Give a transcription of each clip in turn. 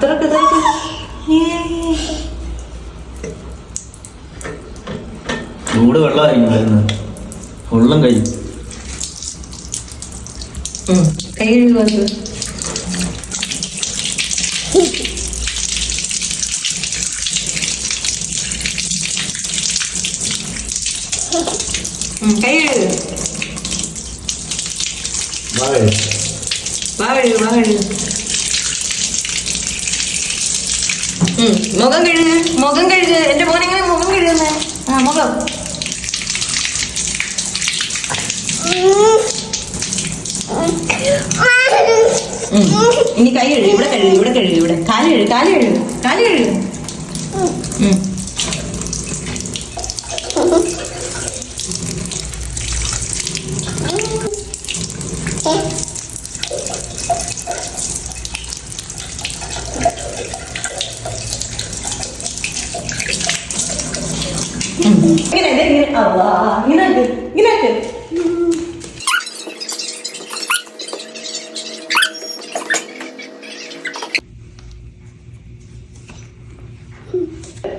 തുറക്ക് തുറക്ക്. ചൂട് വെള്ളമായിരിക്കും വരുന്നത് കഴിയും കൈ കഴുകുക കൈ കഴുകുക വാ കഴുകുക വാ കഴുകുക മുഖം കഴുകുക മുഖം കഴുകുക എന്റെ മോൻ എങ്ങനെ മുഖം കഴുകുന്നേ? ആ മുഖം. ഇനി കൈ കഴുകി. ഇവിടെ കഴുകി ഇവിടെ കഴുകി ഇവിടെ. കാൽ കഴുകി കാൽ കഴുകി കാൽ കഴുകുക ഉം. ഉം. ഇങ്ങനെ ദേ ഇങ്ങനെ അള്ളാ ഇങ്ങനെ ആക്ക്, ഇങ്ങനെ ആക്ക്.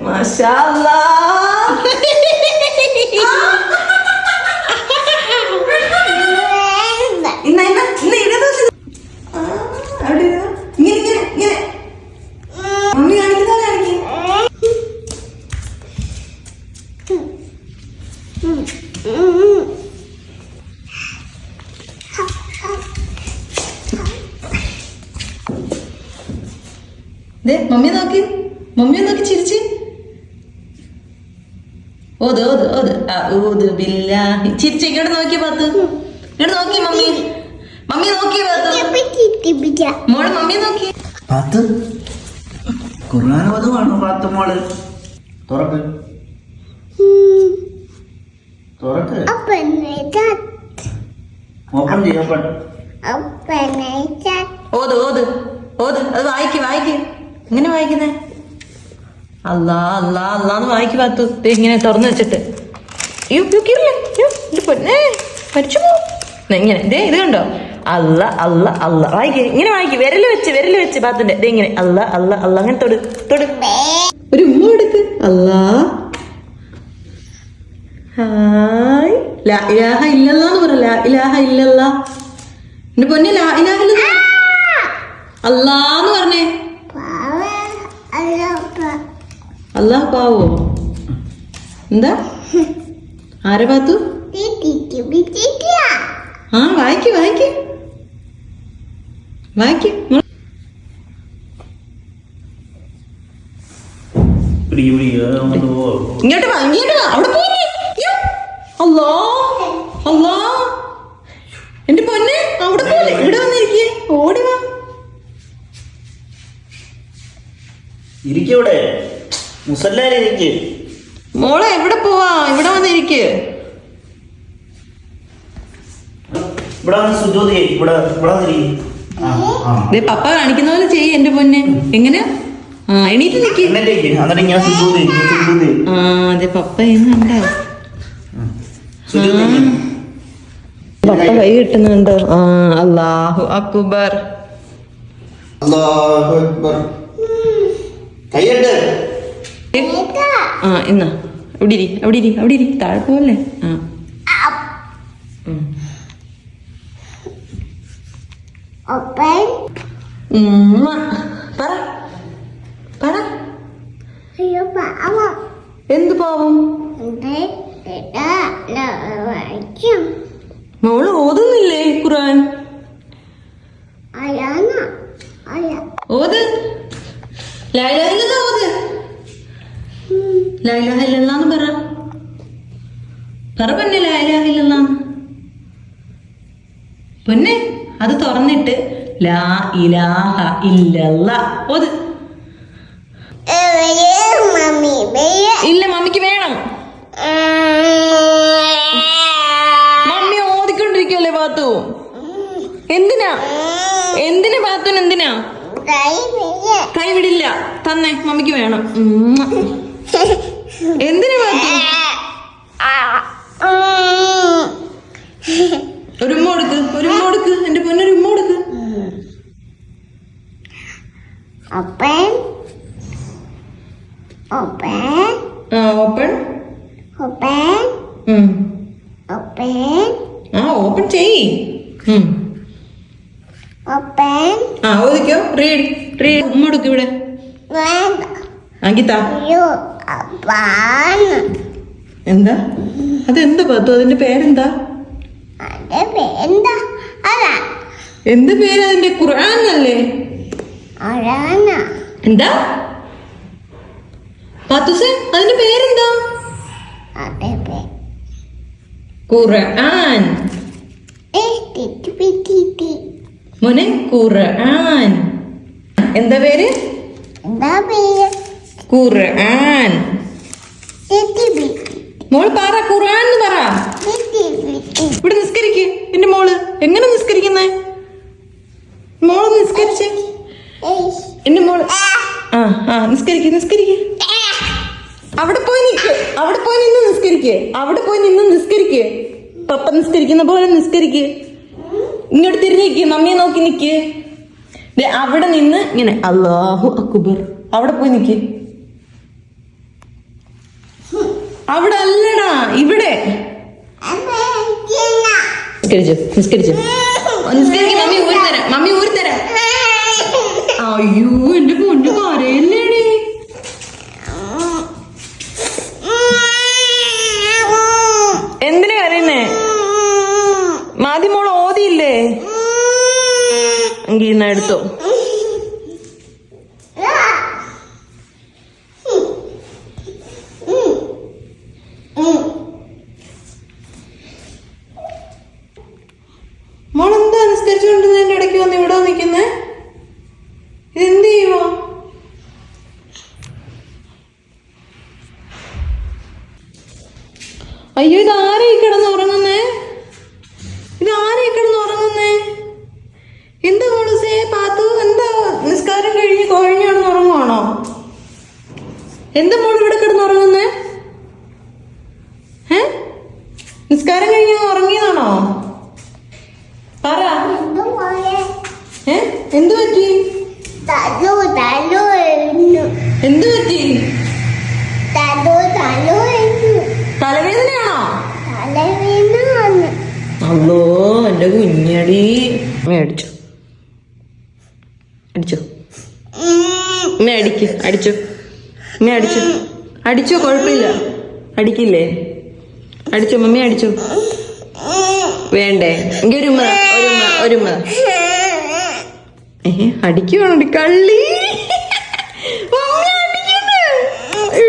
മാഷാ അല്ലാ. ഇന്ന ഇന്ന ഇന്ന ഇടത് ആ, അവിടെ ഇരുന്നോ. ഇങ്ങനെ ഇങ്ങനെ ഇങ്ങനെ മമ്മിയെ നോക്കി. മമ്മി നോക്കി ചിരിച്ച്. ഓത് ഓത് ഓത്. ഊത് ബില്ലാഹി. ചിരിച്ച് ഇങ്ങോട്ട് നോക്കി പാത്ത്. ഇങ്ങോട്ട് നോക്കി മമ്മി. മമ്മി നോക്കി പാത്ത്. മോൾ മമ്മി നോക്കി. പത്ത്. ഖുർആൻ വധുവാണോ പത്ത് മോൾ? തുറക്ക്. തുറക്ക്. ഓപ്പൺ ചെയ്യ ഓപ്പൺ. ഓത് ഓത് ഓത്. അത് വായിക്ക് വായിക്ക്. എങ്ങനെ വായിക്കുന്നേ? അല്ലാ അല്ലാ അല്ലാന്ന് വായിക്ക് പാത്തു ഇങ്ങനെ തുറന്നു വെച്ചിട്ട്. അയ്യോ കീറില്ലേ? അയ്യോ, എന്റെ പൊന്നേ. മരിച്ചു പോ. ഇങ്ങനെ ദേ ഇത് കണ്ടോ? അല്ല അല്ല അല്ല വായിക്ക് ഇങ്ങനെ വായിക്ക്. വിരൽ വെച്ച് വിരൽ വെച്ച് പാത്തിന്റെ ദേ ഇങ്ങനെ അല്ല അല്ല അല്ല അങ്ങനെ തൊടു തൊടു. ഒരു ഉമ്മ എടുത്ത്. അല്ലാ ഹായ്. ലാ ഇലാഹ ഇല്ലല്ലാന്ന് പറ. ലാ ഇലാഹ ഇല്ലല്ലാ. എന്റെ പൊന്നെ ലാ ഇലാഹ ഇല്ലല്ലാ. അല്ലാന്ന് അല്ലാഹ് പാവോ? എന്താ? ആരെ പാത്തു? ആ വായിക്ക് വായിക്ക്. വായിക്ക്. ഇങ്ങോട്ട് വാ ഇങ്ങോട്ട് വാ. അവിടെ പോയി അല്ലോ. അല്ലോ. എന്റെ പൊന്നെ അവിടെ പോലെ ഇവിടെ വന്നിരിക്കേ. ഓടി വാ. ഇരിക്കവിടെ മുസല്ലാരിക്ക് മോളെ എവിടെ പോവാ? ഇവിടെ വന്നിരിക്ക്. ഇവിടെ വന്ന് സുജോതി ഇവിടെ ഇവിടെ വന്നിരിക്കും ആ ആ. ദേ പപ്പ കാണിക്കുന്ന പോലെ ചെയ്യ എന്റെ പൊന്നെ. എങ്ങനെ? ആ എണീറ്റ് നിക്ക്. എന്നിട്ടേക്ക് എന്നിട്ട് ഇങ്ങനെ സുജോതി സുജോതി ആ അതെ പപ്പ പപ്പ കൈ കിട്ടുന്നുണ്ട്. ആ അല്ലാഹു അക്ബർ. അല്ലാഹു അക്ബർ. കയ്യട്ട് ആ എന്നാ അവിടെ ഇരി അവിടെ ഇരി അവിടെ ഇരി. താഴെ പോലെ ആ. ഉം. ഉമ്മ. പറ. പറ. എന്ത് പാവം? മോൾ ഓതുന്നില്ലേ ഖുറാൻ ഓത്. ലൈലാഹില്ല ഓത് ലൈലാഹില്ലെന്ന് പറ. പറ പൊന്നെ ലൈലാഹില്ലെന്ന് പൊന്നെ അത് തുറന്നിട്ട് ലാ ഇലാഹ ഇല്ലല്ല. ഓത്. ഇല്ല മമ്മിക്ക് വേണം. മമ്മി ഓതിക്കൊണ്ടിരിക്കല്ലേ പാത്തു? എന്തിനാ? എന്തിനാ പാത്തുന് എന്തിനാ? കൈ വിടില്ല തന്നെ മമ്മിക്ക് വേണം. എന്തിനാ മാറ്റി ഒരു ഉമ്മ കൊടുക്ക് ഒരു ഉമ്മ കൊടുക്ക് എന്റെ പൊന്നൊരു ഉമ്മ കൊടുക്ക്. ഓപ്പൺ ഓപ്പൺ ആ ഓപ്പൺ Open. ഓപ്പൺ ആ ഓപ്പൺ ചെയ്. Open. ആ ഓദിക്കോ റീഡ് റീഡ് ഉമ്മടുക്ക് ഇവിടെ. വേണ്ട അങ്കിത്ത. യു അപ്പാൻ എന്താ? അതെന്താ പത്തു? അതിന്റെ പേരെന്താ? എന്ത് പേര് അതിന്റെ? അതാണ് എന്താ? പത്തുസേ അതിന്റെ പേരെന്താ? ഖുർആൻ. മോനെ ഖുർആൻ. എന്താ പേര്? എന്താ പേര്? ഖുർആൻ. മോൾ പറ ഖുർആൻ എന്ന് പറ. ഇവിടെ നിസ്കരിക്ക്. എന്റെ മോൾ എങ്ങനെ നിസ്കരിക്കുന്നേ? മോൾ നിസ്കരിച്ച്. എന്റെ മോൾ ആ ആ നിസ്കരിക്ക് നിസ്കരിക്ക്. അവിടെ പോയി നിൽക്ക് അവിടെ പോയി നിന്ന് നിസ്കരിക്ക്. അവിടെ പോയി നിന്ന് നിസ്കരിക്ക്. പപ്പ നിസ്കരിക്കുന്ന പോലെ നിസ്കരിക്ക്. ഇങ്ങോട്ട് തിരിഞ്ഞിക്ക് മമ്മിയെ നോക്കി ദേ, അവിടെ നിന്ന് ഇങ്ങനെ അള്ളാഹു അക്ബർ. അവിടെ പോയി നിക്ക്. അവിടെ അല്ലടാ ഇവിടെ മമ്മി മമ്മി അയ്യോ എന്റെ പൊന്നു കരയല്ലേടി എന്തിനു കരയുന്നേ? മാതിമോൾ ഓതിയില്ലേ? എങ്കിൽ എടുത്തോ മോൾ എന്താ നിസ്കരിച്ചുകൊണ്ടിരുന്നതിന്റെ ഇടയ്ക്ക് വന്ന് ഇവിടെ നിൽക്കുന്നേ ഇതെന്ത് ചെയ്യുവാ അയ്യോ ഇത് ആരെയും കിടന്ന് ഉറങ്ങുന്നേ? ഇത് ആരെയും കിടന്ന് ഉറങ്ങുന്നേ? എന്താ മോളുസേ പാത്തു? എന്താ നിസ്കാരം കഴിഞ്ഞ് കൊഴിഞ്ഞ് കിടന്ന് ഉറങ്ങുവാണോ? എന്താ മോൾ ഇവിടെ കിടന്ന് ഉറങ്ങുന്നേ? ഏ? നിസ്കാരം കഴിഞ്ഞ് ഉറങ്ങിയതാണോ? പറ. എന്തു പറ്റി? എന്തു പറ്റി? അല്ലോ എന്റെ കുഞ്ഞടി. അടിച്ചു. അടിച്ചു. ഉമ്മ അടിക്ക് അടിച്ചു. ഉമ്മ അടിച്ചു. അടിച്ചോ കുഴപ്പമില്ല. അടിക്കില്ലേ? അടിച്ചോ മമ്മി അടിച്ചു. വേണ്ടേ? എങ്കിൽ ഒരു ഉമ്മ ഒരു ഉമ്മ ഒരു ഉമ്മ. ഏ അടിക്കുവാണോ? കള്ളി മമ്മി അടിക്കുന്നെ. ഏ,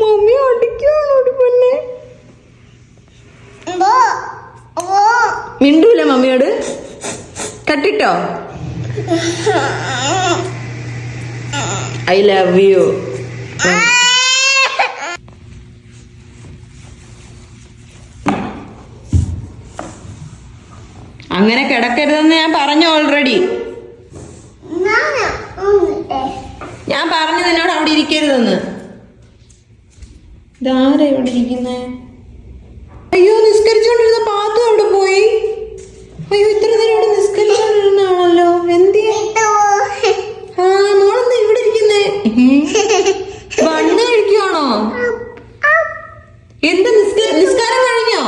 മമ്മി അടിക്കുവാണോ പൊന്നെ ബോ ബോ മിണ്ടൂല മമ്മിയോട് കട്ടിട്ടോ ഐ ലവ് യു അങ്ങനെ കിടക്കരുതെന്ന് ഞാൻ പറഞ്ഞു ഓൾറെഡി ഞാൻ പറഞ്ഞു നിന്നോട് അവിടെ ഇരിക്കരുതെന്ന്. ഇതാരാ ഇവിടെ ഇരിക്കുന്നേ അയ്യോ നിസ്കരിച്ചുകൊണ്ടിരുന്ന പാത്തു അവിടെ പോയി അയ്യോ ഇത്ര നേരം ഇവിടെ നിസ്കരിച്ചുകൊണ്ടിരുന്നാണല്ലോ എന്തിയാ ആ മോളെന്താ ഇവിടെ ഇരിക്കുന്നേ ബണ്ണ് കഴിക്കുവാണോ എന്ത് നിസ്ക- നിസ്കാരം കഴിഞ്ഞോ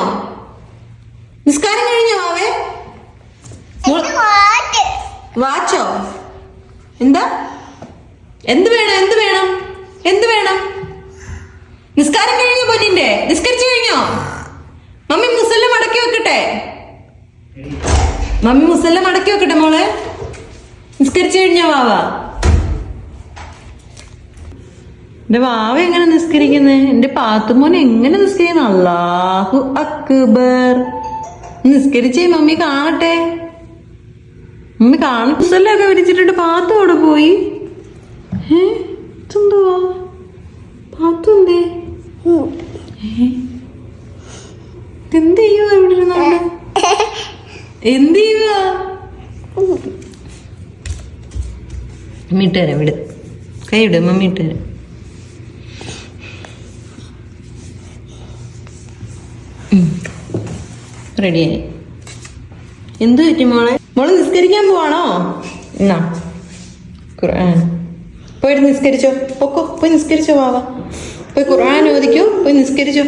നിസ്കാരം കഴിഞ്ഞോ അവേ മോൾ- വാച്ചോ എന്താ എന്ത് വേണം എന്ത് വേണം എന്ത് വേണം നിസ്കാരം കഴിഞ്ഞോ പൊന്നിന്റെ നിസ്കരിച്ചു കഴിഞ്ഞോ മമ്മി മുസല്ല മടക്കി വെക്കട്ടെ? മമ്മി മുസല്ല മടക്കി വെക്കട്ടെ മോളെ? നിസ്കരിച്ചു കഴിഞ്ഞ വാവ? എന്റെ വാവ എങ്ങനെ നിസ്കരിക്കുന്നേ? എന്റെ പാത്തുമോൻ എങ്ങനെ നിസ്കരിക്കുന്നു? അള്ളാഹു അക്ബർ. നിസ്കരിച്ചേ മമ്മി കാണട്ടെ. മമ്മി കാണ മുസല്ലൊക്കെ വിരിച്ചിട്ടുണ്ട്. പാത്തു അവിടെ പോയി? ഏ ഇതെന്തുവാ പാത്തു എന്തേ ഏ? ഇതെന്ത് ചെയ്യുവാ ഇവിടെ ഇരുന്നോണ്ട് എന്ത് ചെയ്യുവാ മമ്മി ഇട്ടുതരാം വിട് കൈ വിട് മമ്മി ഇട്ടുതരാം റെഡിയായി. എന്ത് പറ്റി മോളെ? മോൾ നിസ്കരിക്കാൻ പോവാണോ? എന്നാ? ഖുർആൻ പോയി നിസ്കരിച്ചോ. പൊക്കോ പോയി നിസ്കരിച്ചോ വാവ പോയി ഖുർആൻ ഓദിക്കോ പോയി നിസ്കരിച്ചോ.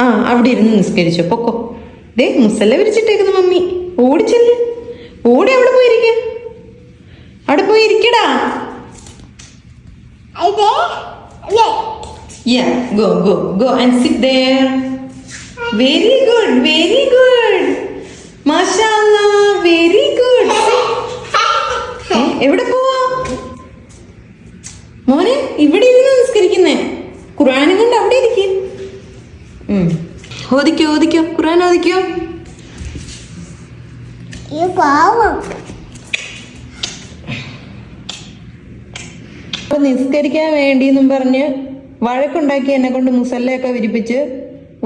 ആ അവിടെ ഇരുന്ന് നിസ്കരിച്ചോ. പൊക്കോ. ദേ മുസല്ല വിരിച്ചിട്ടേക്കുന്നു മമ്മി. ഓടിച്ചെല്ല് ഓടി അവിടെ പോയിരിക്ക. അവിടെ പോയി ഇരിക്കടാ Yeah, go, go, go and sit there. Very good, very good. Mashallah, very good. എവിടെ പോവാ? മോനെ ഇവിടെ ഇരുന്ന് നിസ്കരിക്കുന്നേ. ഖുർആാനും കൊണ്ട് അവിടെ ഇരിക്കും. ഓദിക്കോ ഓദിക്കോ. ഖുർആൻ ഓദിക്കോ ഈ വേണ്ടി എന്നും നിസ്കരിക്കാൻ പറഞ്ഞ് വഴക്കുണ്ടാക്കി എന്നെ കൊണ്ട് മുസല്ലയൊക്കെ വിരിപ്പിച്ച്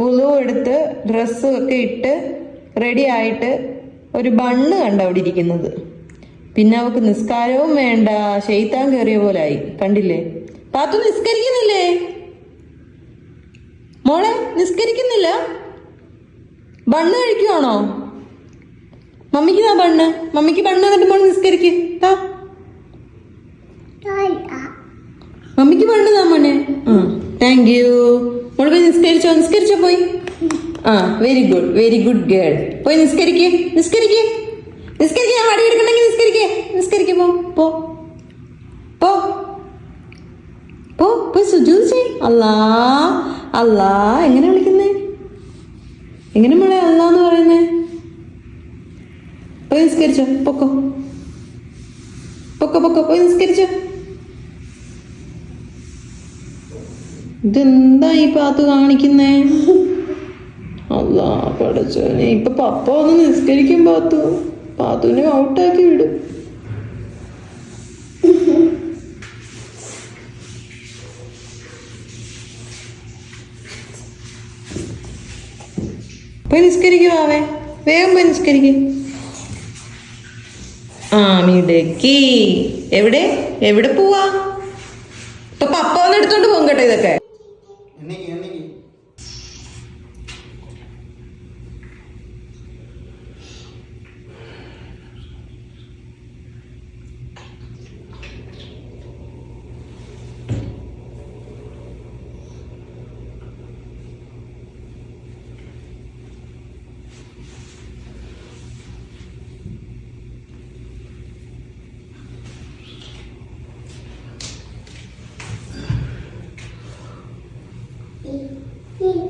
ഉളു എടുത്ത് ഡ്രസ്സും ഒക്കെ ഇട്ട് റെഡി ആയിട്ട് ഒരു ബണ്ണ് കണ്ട അവിടെ ഇരിക്കുന്നത്. പിന്നെ അവക്ക് നിസ്കാരവും വേണ്ട ഷെയ്ത്താൻ കയറിയ ആയി. കണ്ടില്ലേ? പാത്തു നിസ്കരിക്കുന്നില്ലേ? മോളെ നിസ്കരിക്കുന്നില്ല? ബണ്ണ് കഴിക്കുവാണോ? മമ്മിക്ക് താ ബണ്ണ്. മമ്മിക്ക് ബണ്ണ് തട്ടുമ്പോൾ നിസ്കരിക്ക്. താ. ബണ്ണ് താ മോനെ. താങ്ക് യു പോയി നിസ്കരിച്ചോ? നിസ്കരിച്ചോ പോയി? ആ very good very good girl പോയി നിസ്കരിക്ക്. നിസ്കരിക്ക്. നിസ്കരിക്ക് ഞാൻ വടി എടുക്കണ്ടെങ്കിൽ നിസ്കരിക്ക്. നിസ്കരിക്ക് പോ പോ. പോ. പോ പോയി സുജു അല്ലാ അല്ലാ എങ്ങനെ എങ്ങനെ മോളെ? അല്ലാന്ന് പറയുന്നേ? പോയി നിസ്കരിച്ചോ. പൊക്കോ. പൊക്കോ പൊക്കോ. പോയി നിസ്കരിച്ചോ. ഇതെന്താ ഈ പാത്ത് കാണിക്കുന്നേ? അല്ലാ പഠിച്ചോനെ ഇപ്പൊ പപ്പ ഒന്ന് നിസ്കരിക്കും പാത്തു. പാത്തുവിനെ ഔട്ടാക്കി വിടും. പോയി നിസ്കരിക്കുവാവേ വേഗം പോയി നിസ്കരിക്കും ആ മിടുക്കി. എവിടെ? എവിടെ പോവാ? ഇപ്പൊ പപ്പ വന്ന് എടുത്തോണ്ട് പോകും കേട്ടോ ഇതൊക്കെ. 一